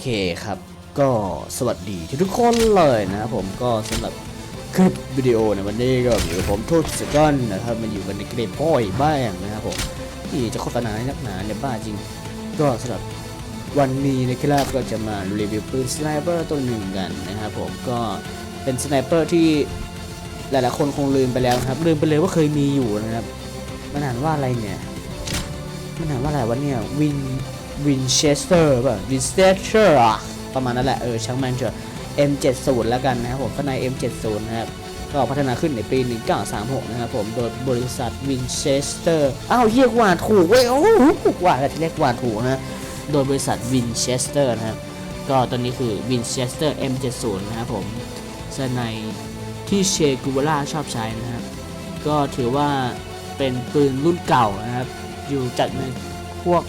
เคครับ ก็สวัสดีทุกคนเลยนะครับผมก็สำหรับคลิปวิดีโอในวันนี้ก็อยู่ผมทูตสกอนนะครับมาอยู่กันในเกมพ่อยบ้างนะครับผมที่จะโฆษณาให้นักหนาเนี่ยบ้าจริง ก็สำหรับวันนี้นะครับก็จะมารีวิวปืนสไนเปอร์ตัวหนึ่งกันนะครับผมก็เป็นสไนเปอร์ที่หลายๆคนคงลืมไปแล้วนะครับลืมไปเลยว่าเคยมีอยู่นะครับมันอ่านว่าอะไรเนี่ยมันถามว่าอะไรวะเนี่ยวิน วินเชสเตอร์ป่ะวินเชสเตอร์อะประมาณนั้นแหละ เออช่างมันเถอะ M70 แล้วกันนะครับผมข้างใน M70 นะครับก็พัฒนาขึ้นในปี 1936 นะครับผม โดยบริษัทวินเชสเตอร์ อ้าวเรียกว่าถูกเว้ย โอ้โหว่ากันที่เรียกว่าถูกนะ โดยบริษัทวินเชสเตอร์นะครับ ก็ตอนนี้คือวินเชสเตอร์ M70 นะครับผมสในที่เชกูวาร่าชอบใช้นะครับ ก็ถือว่าเป็นปืนรุ่นเก่านะครับ อยู่จัดในพวก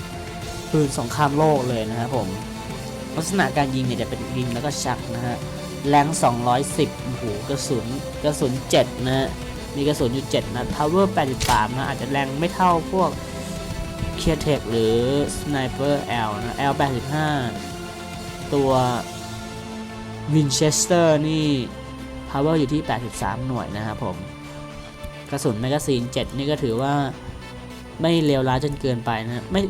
ปืนสงครามโลกเลยนะครับผมลักษณะการยิงเนี่ยจะเป็นยิงแล้วก็ชักนะฮะแรง210โอ้โหกระสุนกระสุน7นะฮะมีกระสุนอยู่7นัด power 83นะอาจจะแรงไม่เท่าพวก k e t e c h หรือ Sniper L นะ L 85 ตัว Winchester นี่ power อยู่ที่ 83 หน่วยนะครับผม กระสุนแมกกาซีน 7 นี่ก็ถือว่าไม่เลวร้ายจนเกินไปนะไม่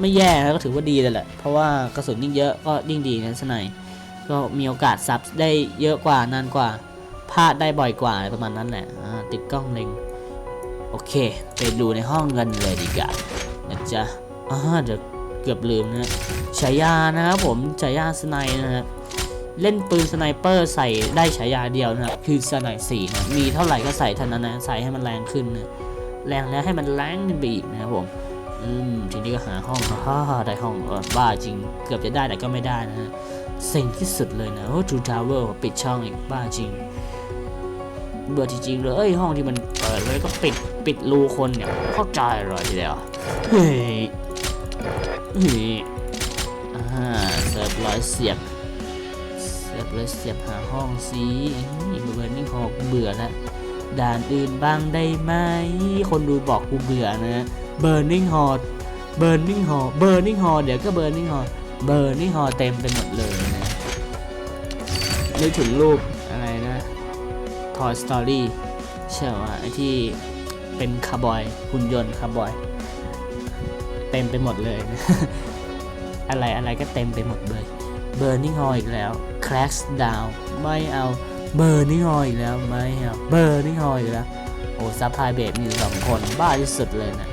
ไม่แย่นะก็ถือว่าดีเลยแหละ เพราะว่ากระสุนยิ่งเยอะก็ยิ่งดีนะสนายก็มีโอกาสซับได้เยอะกว่านานกว่าพลาดได้บ่อยกว่าอะไรประมาณนั้นแหละติดกล้องเล็งโอเค ไปดูในห้องกันเลยดีกว่านะจ๊ะอ่าเดี๋ยวเกือบลืมนะฉายานะครับผมฉายาสไนด์นะฮะเล่นปืนสไนเปอร์ใส่ได้ฉายาเดียวนะครับคือสไนด์สี่นะมีเท่าไหร่ก็ใส่เท่านั้นนะใส่ให้มันแรงขึ้นนะแรงแล้วให้มันแรงขึ้นไปอีกนะครับผม อืมทีนี้ก็หาห้องฮ่าได้ห้องบ้าจริง เกือบจะได้แต่ก็ไม่ได้นะฮะเซ็งที่สุดเลยนะโอ้ทูทาวเวอร์ปิดช่องอีกบ้าจริง เบื่อจริงๆเลยเอ้ยห้องที่มันเปิดเลยก็ปิดปิดรูคนเนี่ยเข้าใจเลยทีเดียวเฮ้ยเฮ้ยอ่าเสิร์ฟร้อยเสียบเสิร์ฟร้อยเสียบหาห้องสิเบื่อนี่หอกเบื่อแล้วด่านอื่นบ้างได้ไหม คนดูบอกกูเบื่อนะ Burning Hall Burning Hall Burning Hall เดี๋ยวก็ Burning Hall Burning Hall เต็มไปหมดเลยนะนึกถึงรูปอะไรนะ Toy Story ใช่ว่าไอที่เป็นคาร์บอยหุ่นยนต์คาร์บอย เต็มไปหมดเลยนะอะไรอะไรก็เต็มไปหมดเลย Burning Hall อีกแล้ว Cracks Down ไม่เอา Burning Hall อีกแล้วไม่เอา Burning Hall อีกแล้วโอ้ซับไพเบทมีสองคนบ้าที่สุดเลยนะ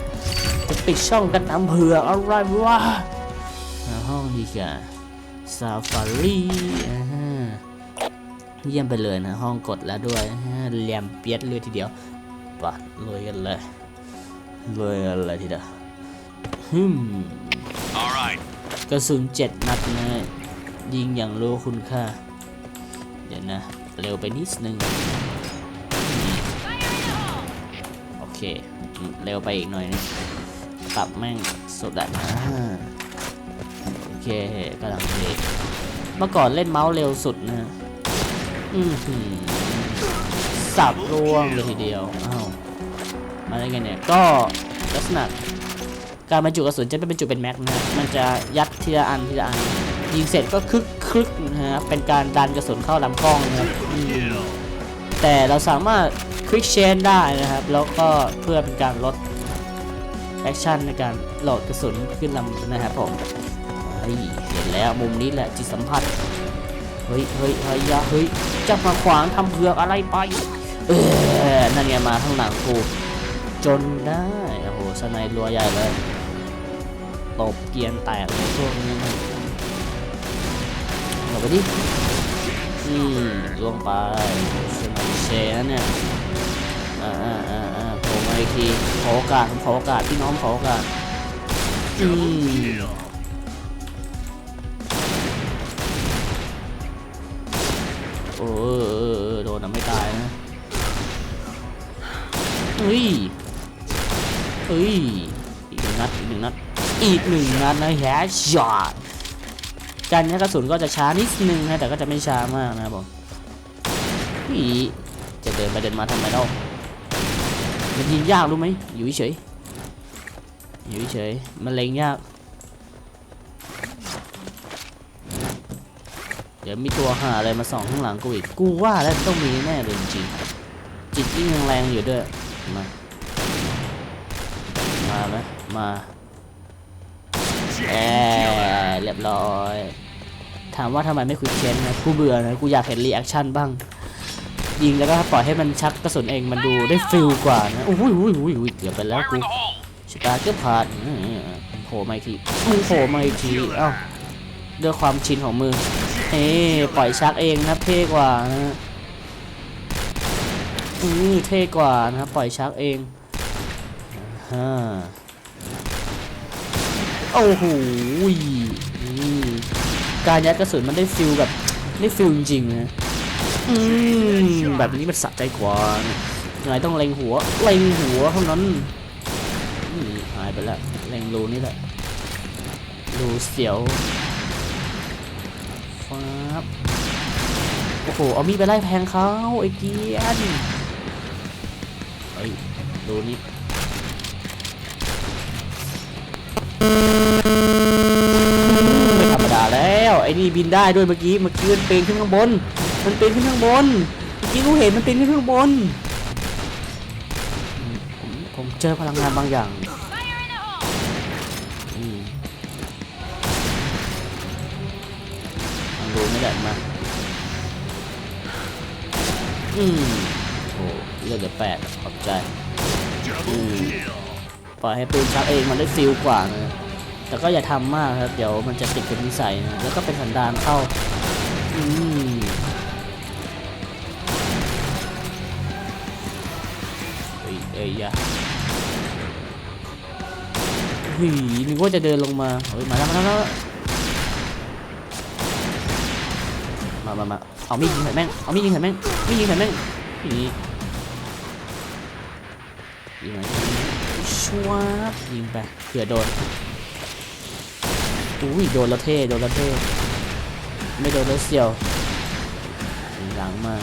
จะปิดช่องกันน้ำเผือกอะไรวะหาห้องดีกว่าซาฟารีเยี่ยมไปเลยนะ ห้องกดแล้วด้วยอ่าเหลี่ยมเปียดเลยทีเดียวปะเลยกันเลยเลยกันเลยทีเดียวฮึม All right. กระสุนเจ็ดนัดนะยิงอย่างรู้คุณค่า เดี๋ยวนะ เร็วไปนิดนึงนี่โอเค เร็วไปอีกหน่อยนึง ปรับแม่งสุดอะนะโอเคกำลังดีเมื่อก่อนเล่นเมาส์เร็วสุดนะอือหือสับร่วงเลยทีเดียวอ้าวมาได้ไงเนี่ย ก็ลักษณะการบรรจุกระสุนจะไม่บรรจุเป็นแม็กนะฮะมันจะยัดทีละอันทีละอันยิงเสร็จก็คึกคึกนะฮะเป็นการดันกระสุนเข้าลำกล้องนะครับแต่เราสามารถคลิกเชนได้นะครับ แล้วก็เพื่อเป็นการลด แอคชั่นในการโหลดกระสุนขึ้นลำนะครับผมเฮ้ยเห็นแล้วมุมนี้แหละจิตสัมผัสเฮ้ยเฮ้ยเฮ้ยยาเฮ้ยจะมาขวางทำเผือกอะไรไปเออนั่นไงมาข้างหลังกูจนได้โอ้โหสไนรัวใหญ่เลยตบเกียนแตกในช่วงนี้นะเอาไปดิอืมล่วงไปสไนเชนเนี่ยอ่าอ่าอ่า มาอีกทีขอโอกาสผมขอโอกาสพี่น้องขอโอกาสอืมโอ้โดนนะไม่ตายนะเฮ้ยเฮ้ยอีกหนึ่งนัดอีกหนึ่งนัดอีกหนึ่งนัดนะแฮชช็อตการยัดกระสุนก็จะช้านิดนึงนะแต่ก็จะไม่ช้ามากนะบผมพี่จะเดินไปเดินมาทำไมเล่า มันยิงยากรู้ไหมอยู่เฉยอยู่เฉยมันเล็งยาก เดี๋ยวมีตัวหาอะไรมาส่องข้างหลังกูอีกกูว่าแล้วต้องมีแน่เลยจริงจิตยิ่งแรงๆอยู่ด้วยมามาไหมมาแอบเรียบร้อย ถามว่าทำไมไม่คุยเชนนะกูเบื่อนะกูอยากเห็นรีแอคชั่นบ้าง ยิงแล้วก็ปล่อยให้มันชักกระสุนเองมันดูได้ฟิลกว่านะอุ้ยอุ้ยอุ้ยอุ้ยเกือบไปแล้วกูชิตาเกือบผ่านอืมโผล่มาอีกทีมึงโผล่มาอีกทีเอ้าด้วยความชินของมือเอ้ปล่อยชักเองนะเท่กว่านะอือเท่กว่านะปล่อยชักเองฮ่าโอ้โหการยัดกระสุนมันได้ฟิลแบบได้ฟิลจริงๆนะ อืมแบบนี้มันสะใจกว่ายังไงต้องเล็งหัว เล็งหัวเท่านั้นหายไปแล้วเล็งรูนี่แหละรูเสียวฟับโอ้โห เอามีดไปไล่แทงเขาไอ้เกียนเฮ้ยดูนี่ไม่ธรรมดาแล้ว ไอ้นี่บินได้ด้วยเมื่อกี้ เมื่อกี้มันปีนขึ้นข้างบน มันปีนขึ้นข้างบนเมื่อกี้กูเห็นมันปีนขึ้นข้างบนผมผมเจอพลังงานบางอย่างอืมลองดูไม่ได้มาอืมโอ้เลือดเหลือแปดขอบใจ Double kill! ปล่อยให้ปืนชักเองมันได้ฟิลกว่านะแต่ก็อย่าทำมากครับ เดี๋ยวมันจะติดเป็นนิสัยนะแล้วก็เป็นสันดานเข้า อืม เอ้ยอ้ยอย่าเฮ้ยนึกว่าจะเดินลงมาเฮ้ยมาแล้วมาแล้วมามามาเอามีดยิงใส่แม่งเอามีดยิงใส่แม่งมีดยิงใส่แม่งอย่างนี้ยิงไหมชัวบยิงไปเผื่อโดนอุ้ยโดนล้วเท่โดนล้วเท่ไม่โดนแล้วเสียวหลังมา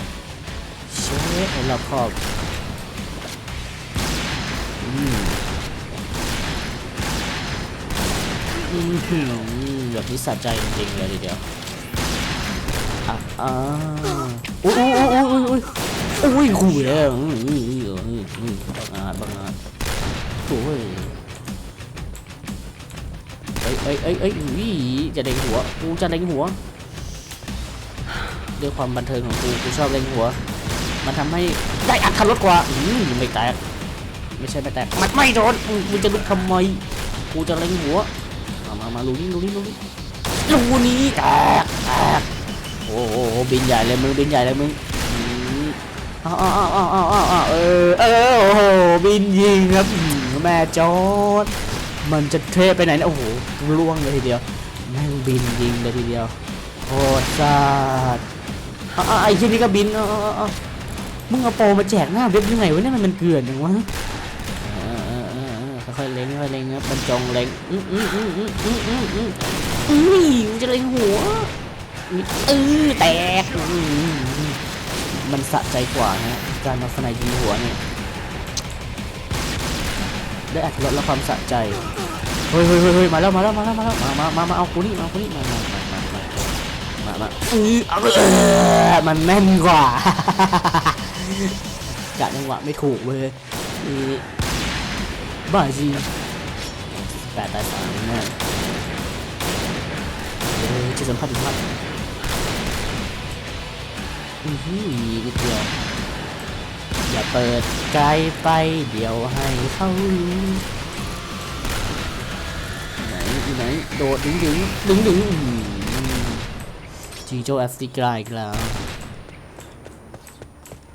เชฟให้เราครอบ แบบนี้สะใจจริงๆเลยทีเดียวอะอ่าอุ้ยอุ้ยอุ้ยอุ้ยอุ้ยอุ้ยขู่แล้วอุ้ยอุ้ยอุ้ยอุ้ยอุ้ยบังอาจบังอาจโอ้ยเอ้ยเอ้ยเอ้ยเอ้ยวิจะเล็งหัวกูจะเล็งหัวด้วยความบันเทิงของกูกูชอบเล็งหัว มันทำให้ได้อัตรสกว่าอืมไม่แตก ไม่ใช่ไม่แตก มันไม่โดนอืมมึงจะลุกทำไม กูจะเล็งหัว มามามาลูนี่ลูนี่ลูนี่ลูนี้แตกแตกโอ้โหบินใหญ่เลยมึงบินใหญ่เลยมึงอืมอ้าวอ้าวอ้าวอ้าวอ้าวอ้าวเออเออโอ้โหบินยิงครับอืมแม่จอดมันจะเทไปไหนเนี่ยโอ้โหล่วงเลยทีเดียวแม่งบินยิงเลยทีเดียวโคตรซาดอะอะไอ้ที่นี่ก็บินเอ่อามึงเอาโปรมาแจกหน้าเว็บยังไงวะเนี่ยมันมันเกลื่อนจังวะเออเออเออเออ ค่อยๆเล็งค่อยๆเล็งครับบรรจงเล็งอืมอืมอืมอืมอืมอืมอืมอืมจะเล็งหัวอือแตกมันสะใจกว่านะการเอาสไนยิงหัวเนี่ยได้อัตรสและความสะใจเฮ้ยเฮ้ยเฮ้ยมาแล้วมาแล้วมาแล้วมาแล้วมามามามาเอากูนี่มากูนี่มามามามามามามาอือเออมันแม่นกว่ากะจังหวะไม่ถูกเว้ยนี่ บ้าจริงแปดตายสามแน่เออจะสัมผัสสัมผัสอือหือนิดเดียวอย่าเปิดไกลไปเดี๋ยวให้เขารู้ไหนอยู่ไหนโดดดึงดึงดึงดึงจีโจแอฟริกาอีกแล้ว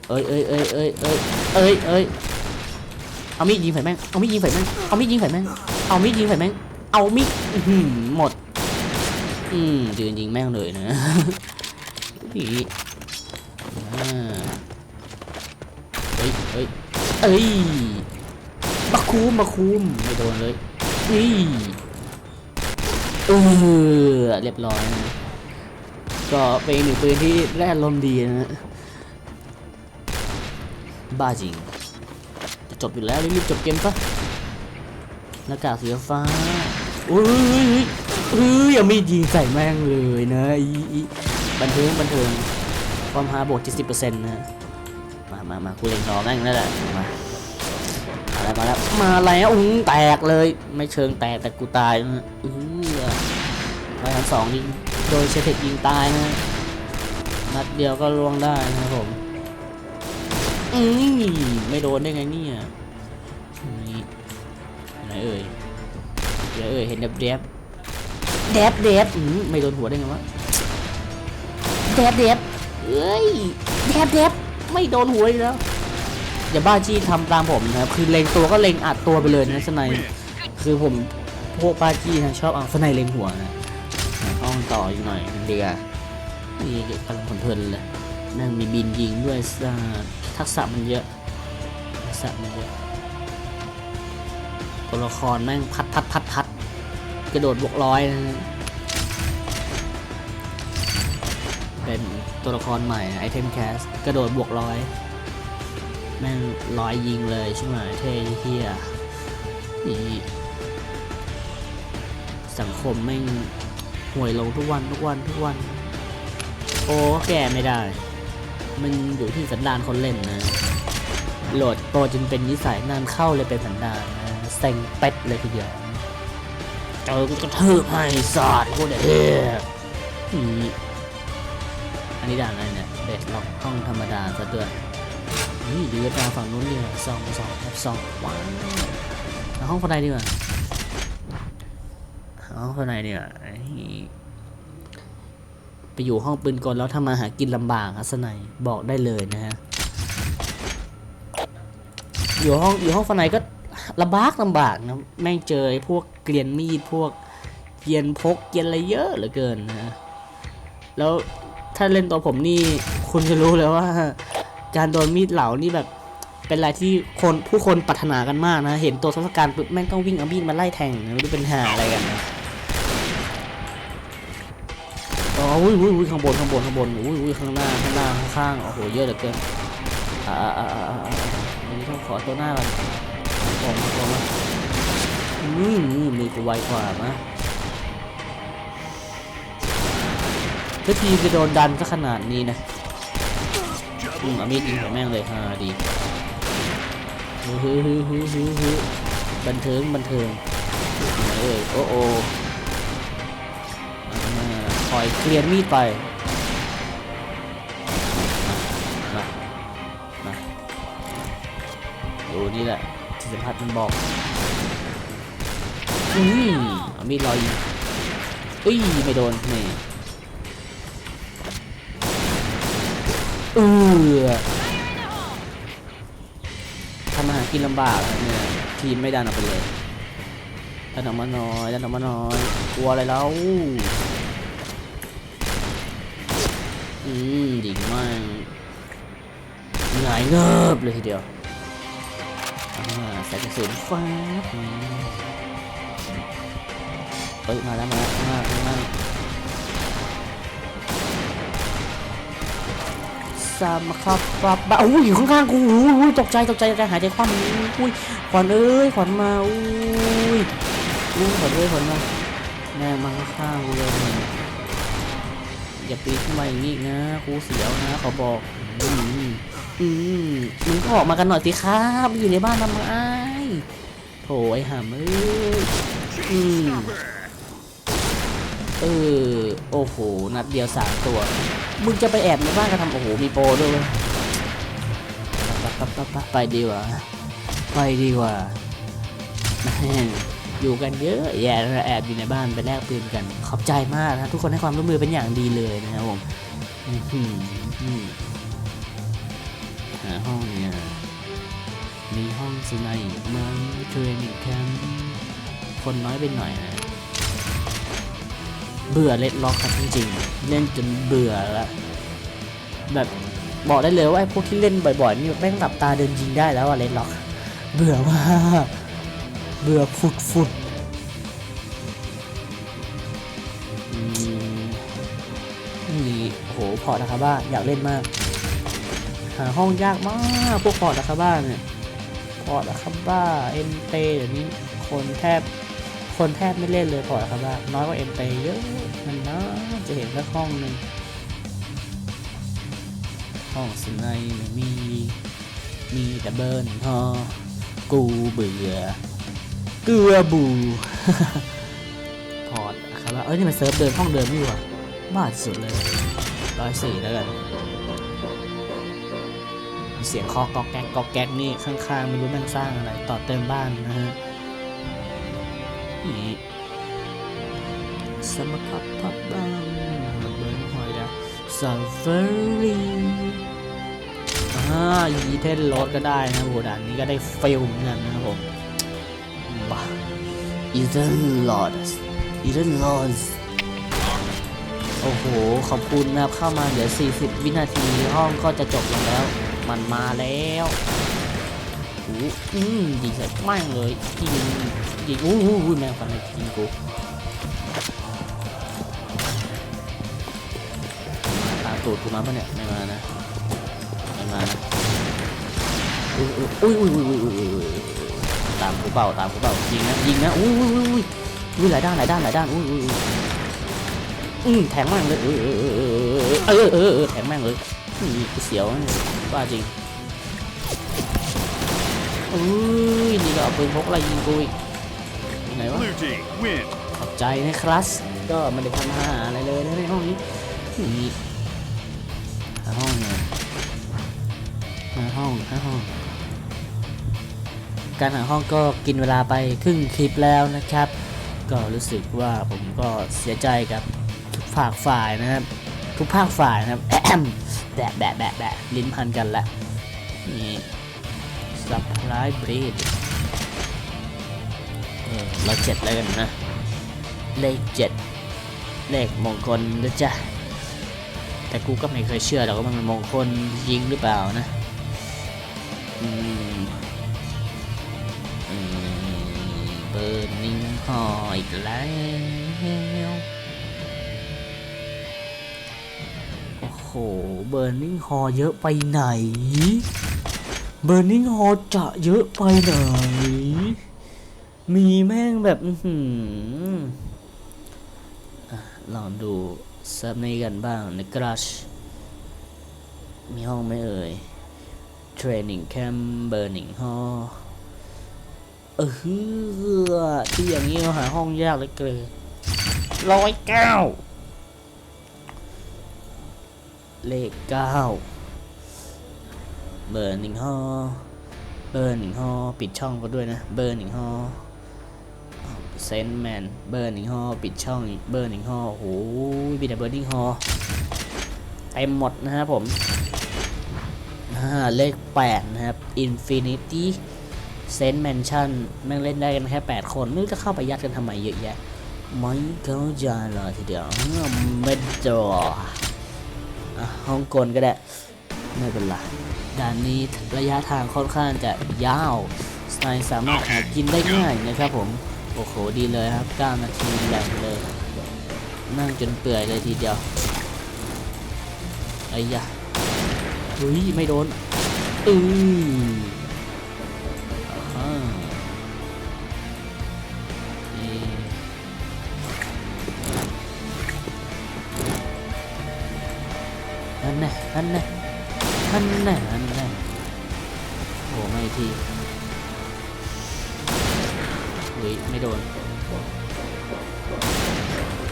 เอ้ยเอ้ยเอ้ยเอ้ยเอ้ยเอ้ยเอ้ย เอามีดยิงใส่แม่ง เอามีดยิงใส่แม่ง เอามีดยิงใส่แม่ง เอามีดยิงใส่แม่ง เอามีดหือหมด อืมยืนยิงแม่งเลยนะนี่อ่าเฮ้ยเฮ้ยเอ้ยมาคุมมาคุมไม่โดนเลยนี่เออเรียบร้อยนะก็เป็นหนึ่งปืนที่แร่ลมดีนะบ้าจริง บอยู่แล้วรีบจบเกมปะหน้ากากสีฟ้าอุ้ยเฮ้ยยอย่ามีดยิงใส่แม่งเลยนะอีบันเทิงบันเทิงความฮาบวก70%นะฮะมามามากูเล็งรอแม่งนั่นแหละมามาแล้วมาแล้วมาแล้วอุ้งแตกเลย ไม่เชิงแตกแต่กูตายนะอื้อร้อยสามสองยิงโดยเชเทคยิงตายนะนัดเดียวก็ล่วงได้นะครับผม อืมไม่โดนได้ไงเนี่ยนี่ไหนเอ่ยเดี๋ยวเอ่ยเห็นแดบแดบแดบแดบอืมไม่โดนหัวได้ไงวะแดบแดบเอ้ยแดบแดบไม่โดนหัวอีกแล้วอย่าบ้าจี้ทำตามผมนะครับคือเล็งตัวก็เล็งอัดตัวไปเลยนะสไนยคือผมพวกบ้าจี้นะชอบเอาสไนยเล็งหัวนะต้องต่ออีกหน่อยนึงดีกว่านี่กำลังเพลินๆเลย นั่งมีบินยิงด้วยทักษะมันเยอะทักษะมันเยอะตัวละครแม่งพัดพัดพัดพัดกระโดดบวกร้อยนะเป็นตัวละครใหม่ไอเทมแคสกระโดดบวกร้อยแม่งร้อยยิงเลยใช่ไหมเท่เฮียนี่สังคมแม่งห่วยลงทุกวันทุกวันทุกวัน โอ้แก้ไม่ได้ มันอยู่ที่สันดานคนเล่นนะ โหลดโปรจนเป็นนิสัยนานเข้าเลยเป็นสันดานนะเซ็งเป็ดเลยทีเดียวเจอก็กระทืบให้สาดกูเด็ดนี่อันนี้ด่านอะไรเนี่ยเด็ดล็อกห้องธรรมดาซะด้วยนี่ดูกระดาฝั่งนู้นดีกว่าสองสองครับสองว้าวห้องคนใดดีกว่าเอาห้องคนใดดีกว่า ไปอยู่ห้องปืนกลแล้วทำมาหากินลำบากครัสนัยบอกได้เลยนะฮะอยู่ห้องอยู่ห้องฟันไหนก็ลำบากลำบากนะแม่งเจอพวกเกลียนมีดพวกเกรียนพกเกรียนอะไรเยอะเหลือเกินนะแล้วถ้าเล่นตัวผมนี่คุณจะรู้เลยว่า การโดนมีดเหลานี่แบบเป็นอะไรที่คนผู้คนปรารถนากันมากนะ เห็นตัวทศกัณฐ์ปุ๊บแม่งต้องวิ่งเอามีดมาไล่แทงไม่รู้เป็นหาอะไรกันนะ อุ้ยอุ้ยอุ้ยข้างบนข้างบนข้างบนอุ้ยอุ้ยข้างหน้าข้างหน้าข้างโอ้โหเยอะเหลือเกินอ่าอ่าอ่าอ่าอันนี้ต้องขอตัวหน้าก่อนออกมาออกมาอืมอืมมือกูไวกว่านะทุกทีจะโดนดันซะขนาดนี้นะอืมอามีดยิงหัวแม่งเลยฮ่าดีฮือฮือฮือฮือฮือฮือบันเทิงบันเทิงไหนเอ้ยโอ้โอ อ่าคอยเคลียร์มีดไปมามาดูนี่แหละที่สัมผัสมันบอกอืมเอามีดลอยอุ้ยไม่โดนนี่เออทำอาหารกินลำบากเนี่ยทีมไม่ดันออกไปเลยดันออกมาหน่อยดันออกมาหน่อยกลัวอะไรแล้ว อืมดิ่งมากหงายเงิบเลยทีเดียวอ่าใส่กระสุนฟ้าเฮ้ยมาแล้วมาแล้วข้างหน้าข้างหน้าสามครับปับบ้าอุ้ยอยู่ข้างๆกูอุ้ยตกใจตกใจตกใจหายใจคว่ำอุ้ยขวัญเอ้ยขวัญมาอุ้ยอุ้ยขวัญเอ้ยขวัญมาแม่มาข้างๆกูเลย อย่าปีนขึ้นมาอย่างนี้นะครูเสียวนะขอบอก อืมอืมมึงก็ออกมากันหน่อยสิครับอยู่ในบ้านทำไมโถไอ้ห่ามเอ้ยอืมเออโอ้โหนัดเดียวสามตัว มึงจะไปแอบในบ้านกันทำโอ้โหมีโปรด้วยเวยไปดีกว่า ไปดีกว่าแม่ อยู่กันเยอะแย่แอบอยู่ในบ้านไปแลกปืนกัน ขอบใจมากนะทุกคนให้ความร่วมมือเป็นอย่างดีเลยนะครับผมหาห้องเนี่ยมีห้องสไนมืองเทรนนิ่งแคมคนน้อยไปหน่อยนะเบื่อเล็ดล็อกครับจริงๆ เล่นจนเบื่อแล้วแบบบอกได้เลยว่าพวกที่เล่นบ่อยๆนี่แม่งหลับตาเดินยิงได้แล้วอะเล็ดล็อก เบื่อมาก เบื่อฟุดฟุดมนี่โหพอร์ตนะครับบ้าอยากเล่นมาก หาห้องยากมากพวกพอร์ตนะครับบ้าเนี่ยพอร์ตนะครับบ้าเอ็นเตเดี๋ยวนี้คนแทบคนแทบไม่เล่นเลยพอร์ตนะครับบ้าน้อยกว่าเอ็นเตเยอะมันนะจะเห็นแค่ห้องหนึ่งห้องสไนม่มีมีแต่เบิร์นฮอกูเบื่อ เกลือบูพอร์ตครับเอ้ยนี่มันเซิร์ฟเดิมห้องเดิมนี่หว่าบ้าสุดเลยร้อยสี่แล้วกันเสียงคอกอกแก๊กกอกแก๊กนี่ข้างๆไม่รู้ม่งสร้างอะไรต่อเติมบ้านนะฮะนี่สมครับพับบ้านเบิร์นหอยแล้วซาฟารีอ่ายีเทนรถก็ได้นะโหด่านนี้ก็ได้ฟิลเหมือนกันนะครับผม Eden Lords Eden Lords โอ้โห ขอบคุณนะครับ เข้ามาเดี๋ยว 40 วินาทีห้องก็จะจบลงแล้ว มันมาแล้วอู้อืมยิใส่แมากเลยยิงยิงโอ้โหแมงฟันยิงกูตาตูดกูมาปะเนี่ย ไม่มานะ ไม่มานะอุ้ยอุ้ยอุ้ยอุ้ยอุ้ยามกูเปล่าตามกูเปล่ายิงนะยิงนะอุ้ยอุ้ยอุ้ยอุ้ยอุ้ยหลายด้านหลายด้านหลายด้านอุ้ยอุ้ยอุ้ยอืมแทงแม่งเลยเออเออเออเออเออเออแทงแม่งเลยนี่กูเสียวนะบ้าจริงอุ้ยนี่ก็เอาปืนพกอะไรยิงกูอีกไหนวะ Blue team win. ขอบใจนะครับก็ไม่ได้ทำหาอะไรเลยนะในห้องนี้นี่หาห้องเนี่ยหาห้องหาห้อง การหาห้องก็กินเวลาไปครึ่งคลิปแล้วนะครับ ก็รู้สึกว่าผมก็เสียใจกับทุกภาคฝ่ายนะครับ ทุกภาคฝ่ายนะครับแบะแบะแบะแบะลิ้นพันกันละนี่สับไลบรีดเออเราเจ็ดแล้วกันนะ เลขเจ็ดเลขมงคลนะจ๊ะแต่กูก็ไม่เคยเชื่อหรอกว่ามันมงคลจริงหรือเปล่านะ อืม เบอร์นิ่งหออีกแล้วโอ้โหเบอร์นิ่งฮอเยอะไปไหน เบอร์นิ่งฮอจะเยอะไปไหน มีแม่งแบบอื้อหืออะลองดูซิร์ฟนี้กันบ้างในกรัชมีห้องไหมเอ่ย Training Camp Burning Hall เออฮือที่อย่างนี้เราหาห้องยากเหลยเกินร้อยเก้าเลขเก้าเบอร์หนึ่งห้อเบอร์หนึ่งห้อปิดช่องก็ด้วยนะ เบอร์หนึ่งห้อเซนแมนเบอร์หนึ่งห้อปิดช่องอีกเบอร์หนึ่งห้อโอ้โหมีแต่เบอร์หนึ่งห้อเต็มหมดนะครับผมอ่าเลขแปดนะครับ Infinity เซนต์แมนชั่นแม่งเล่นได้กันแค่ 8 คนไม่รู้จะเข้าไปยัดกันทำไมเยอะแยะไม่เข้าใจเลยทีเดียวไม่จออะฮ่องกงก็ได้ ไม่เป็นไรด่านนี้ระยะทางค่อนข้างจะยาวสไนสามารถหากินได้ง่ายนะครับผม โอ้โห ดีเลยครับ 9 นาทีแบ่งเลย นั่งจนเปื่อยเลยทีเดียวไอ้ยะเฮ้ย ไม่โดนอือ นั่นแน่นั่นแน่นั่นแน่นั่นแน่โอ้ไม่ทีเฮ้ยไม่โดน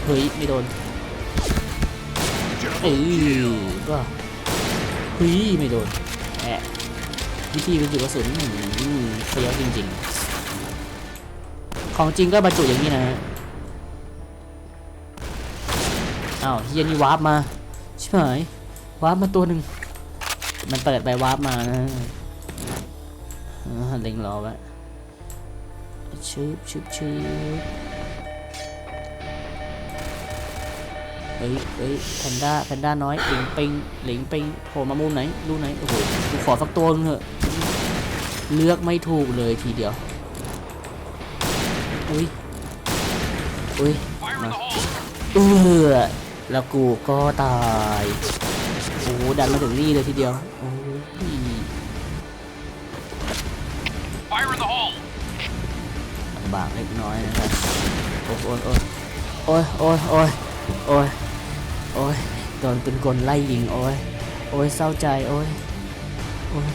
เฮ้ยไม่โดนเอ้ยก็เฮ้ยไม่โดนแอะวิธีบรรจุกระสุนเฟี้ยวจริงๆ ของจริงก็บรรจุอย่างนี้นะฮะอ้าวเฮียนี่วาร์ปมา ใชิบหาย วาร์ปมาตัวหนึ่งมันเปิดไปวาร์ปมานะเล็งรอไว้ชืบชืบชืบเฮ้ยเฮ้ยแพนด้าแพนด้าน้อยหลิงปิงหลิงปิงโผล่มามุมไหนดูไหนโอ้โหกูขอสักตัวนึงเถอะเลือกไม่ถูกเลยทีเดียวอุ้ยอุ้ยมาเออแล้วกูก็ตาย โอ้โหดันมาถึงนี่เลยทีเดียวโอ้ย Fire in the hole. ลำบากเล็กน้อยนะครับโอ้ยโอ้ยโอ้ยโอ้ยโอ้ยโอ้ยโอ้ยโดนปืนกลไล่ยิงโอ้ยโอ้ยเศร้าใจโอ้ยโอ้ย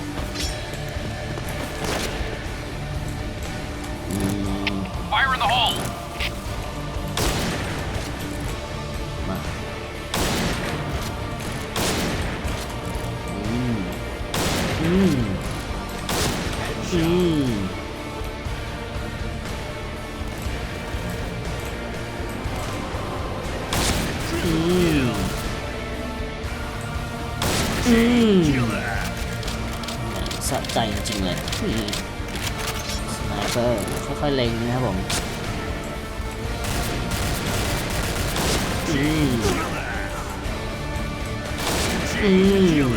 อืม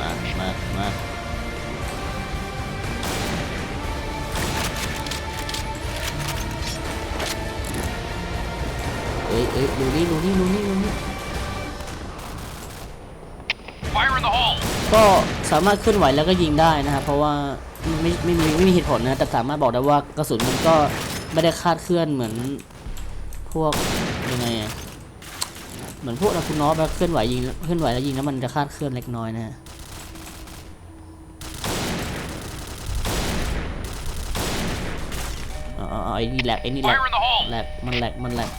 มามามาเอ้ยเอ้ยดูนี่ดูนี่ดูนี่ดูนี่ Fire in the hole! ก็สามารถเคลื่อนไหวแล้วก็ยิงได้นะครับ เพราะว่าไม่ไม่ไม่มีไม่มีเหตุผลนะ แต่สามารถบอกได้ว่ากระสุนมันก็ไม่ได้คาดเคลื่อนเหมือนพวกยังไงอะ เหมือนพวกเราคุณน้อแบบเคลื่อนไหวยิงเคลื่อนไหวแล้วยิงแล้วมันจะคาดเคลื่อนเล็กน้อยนะฮะอ๋ออ๋ออ๋อไอ้นี่แหลกไอ้นี่แหลก Fire in the hole! แหลกมันแหลกมันแหลก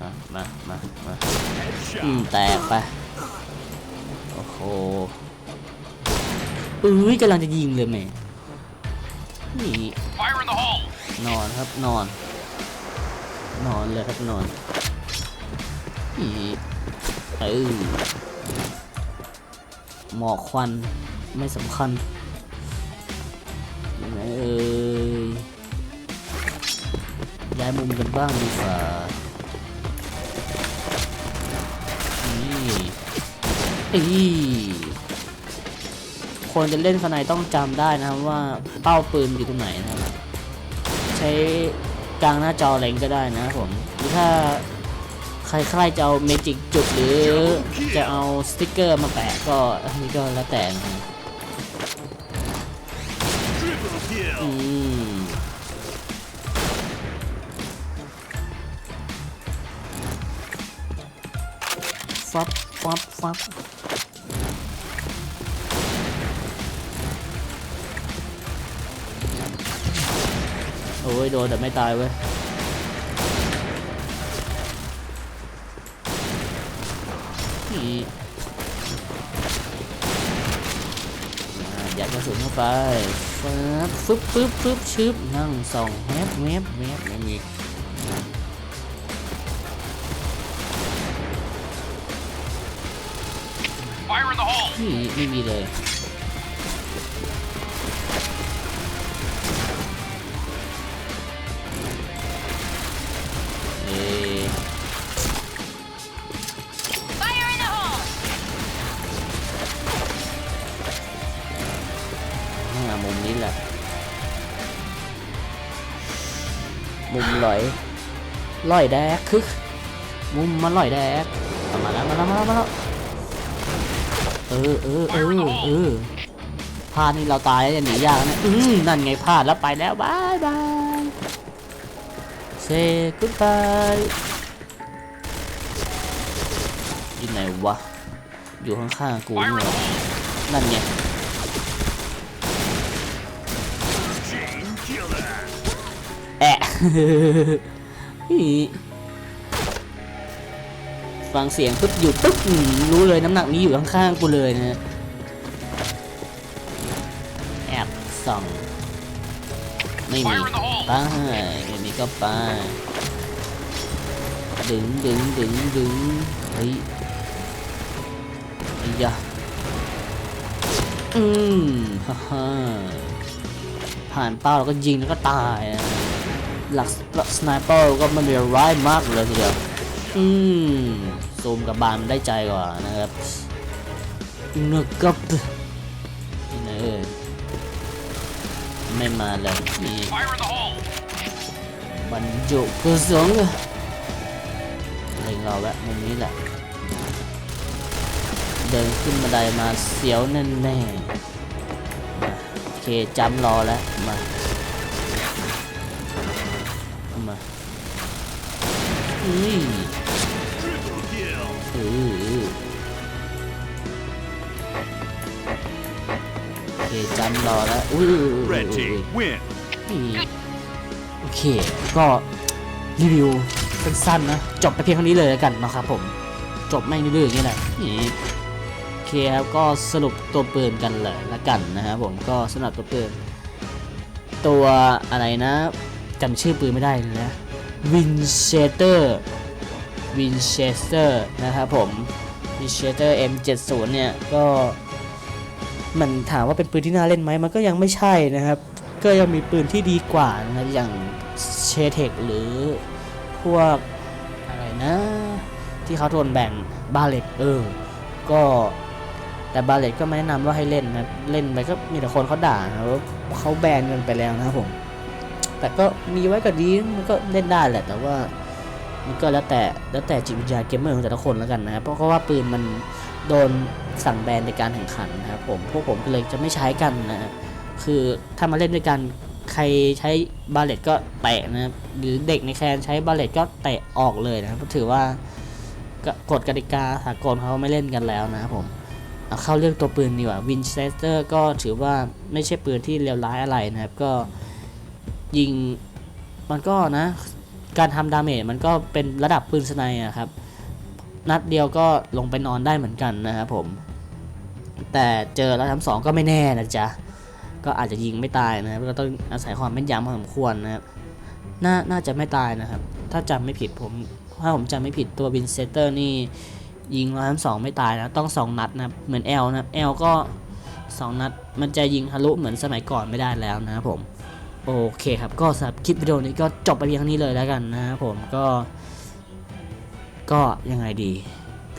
อะมามามาอืมแตกไปโอ้โหเอ้ยกำลังจะยิงเลยแหม่ นี่ Fire in the hole! นอนครับนอน นอนเลยครับนอนอีเออหมอกควันไม่สำคัญยังไงเอ่ยย้ายมุมกันบ้างดีกว่านี่อี คนจะเล่นสไนต้องจำได้นะครับว่าเป้าปืนอยู่ตรงไหนนะครับใช้กลางหน้าจออะไรก็ได้นะครับผมหรือถ้าใครใครจะเอาเมจิกจุดหรือจะเอาสติกเกอร์มาแปะก็อันนี้ก็แล้วแต่นะอืมฟับฟับฟับ โอ้ยโดนแต่ไม่ตายเว้ยนี่อ่ายัดกระสุนเข้าไปฟึบฟึบฟึบฟึบชึบนั่งส่องแวบแวบแวบไม่มี Fire in the hole! นี่ไม่มีเลย มุมนี้แหละ มุมลอยลอยแดกคึกมุมมันลอยแดกมาแล้วมาแล้วมาแล้วมาแล้วเออเออเออเออพลาดนี่เราตายแล้วจะหนียากนะอืมนั่นไงพลาดแล้วไปแล้วบายบายเซกุดบายอยู่ไหนวะอยู่ข้างๆกูนี่ in เหร the อ hole! นั่นไง ฟังเสียงปุ๊บอยู่ปุ๊บรู้เลยน้ำหนักนี้อยู่ข้างๆกูเลยนะแอบส่องไม่มี Fire in the hole! ไป้าไม่มีก็ป้าดึงดึงดึงดึงเฮ้ยอ้ยะอืมฮ่าฮ่าผ่านเป้าแล้วก็ยิงแล้วก็ตายนะ หลักสไนเปอร์ก็มันเรียร้ายมากเลยทีเดียว อืมซูมกับบานได้ใจกว่านะครับเนื้อกับนี่นะเออไม่มาเลยนี่ Fire in the hole! บรรจุกระสุนเล็งเราแวะมุมนี้แหละ เดินขึ้นบันไดมาเสียวแน่ๆมาโอเคจำรอแล้วมาเอามา นี่ Triple kill. เออโอเคจำรอแล้วอุ้ยอุ้ยอุ้ย Red อุ้ย team win. นี่โอเค ก็รีวิวสั้นๆนะ จบไปเพียงเท่านี้เลยแล้วกันนะครับผม จบไม่ดื้อๆอย่างนี้แหละโอเคครับ ก็สรุปตัวปืนกันเลยละกันนะครับผม ก็สำหรับตัวปืน ตัวอะไรนะจำชื่อปืนไม่ได้เลยนะ Winchester Winchester นะครับผม Winchester M70 เนี่ยก็มันถามว่าเป็นปืนที่น่าเล่นไหมมันก็ยังไม่ใช่นะครับ ก็ยังมีปืนที่ดีกว่านะอย่างเชเทคหรือพวกอะไรนะ ที่เขาโดนแบ่งบาเลตเออ ก็แต่บาเลตก็ไม่แนะนำว่าให้เล่นนะ เล่นไปก็มีแต่คนเขาด่านะว่าเขาแบนกันไปแล้วนะครับผม แต่ก็มีไว้ก็ดีมันก็เล่นได้แหละ แต่ว่ามันก็แล้วแต่แล้วแต่จิตวิญญาณเกมเมอร์ของแต่ละคนแล้วกันนะครับเพราะว่าปืนมันโดนสั่งแบนในการแข่งขันนะครับผมพวกผมก็เลยจะไม่ใช้กันนะครับคือถ้ามาเล่นด้วยกันใครใช้บาเลตก็เตะนะหรือเด็กในแคนใช้บาเลตก็เตะออกเลยนะครับถือว่าก็กฎกติกาสากลเขาไม่เล่นกันแล้วนะครับผมเอาเข้าเรื่องตัวปืนดีกว่าวินเชสเตอร์ก็ถือว่าไม่ใช่ปืนที่เลวร้ายอะไรนะครับก็ ยิงมันก็นะ การทำดาเมจมันก็เป็นระดับปืนสไนอะครับ นัดเดียวก็ลงไปนอนได้เหมือนกันนะครับผม แต่เจอแล้วทำสองก็ไม่แน่นะจ๊ะ ก็อาจจะยิงไม่ตายนะครับก็ต้องอาศัยความแม่นยำพอสมควรนะครับน่าน่าจะไม่ตายนะครับ ถ้าจำไม่ผิดผม ถ้าผมจำไม่ผิดตัววินเซเตอร์นี่ยิงร้อยสองไม่ตายนะ ต้องสองนัดนะ เหมือนแอลนะครับแอลก็สองนัด มันจะยิงทะลุเหมือนสมัยก่อนไม่ได้แล้วนะครับผม โอเคครับก็สำหรับคลิปวิดีโอนี้ก็จบไปเพียงเท่านี้เลยแล้วกันนะครับผมก็ก็ยังไงดี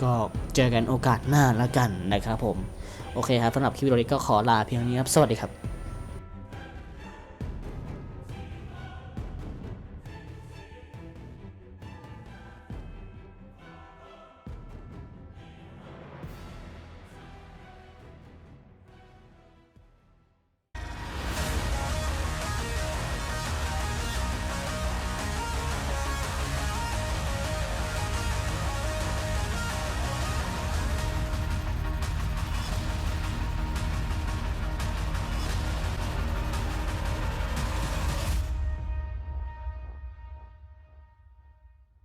ก็เจอกันโอกาสหน้าแล้วกันนะครับผม โอเคครับสำหรับคลิปวิดีโอนี้ก็ขอลาเพียงเท่านี้ครับ สวัสดีครับ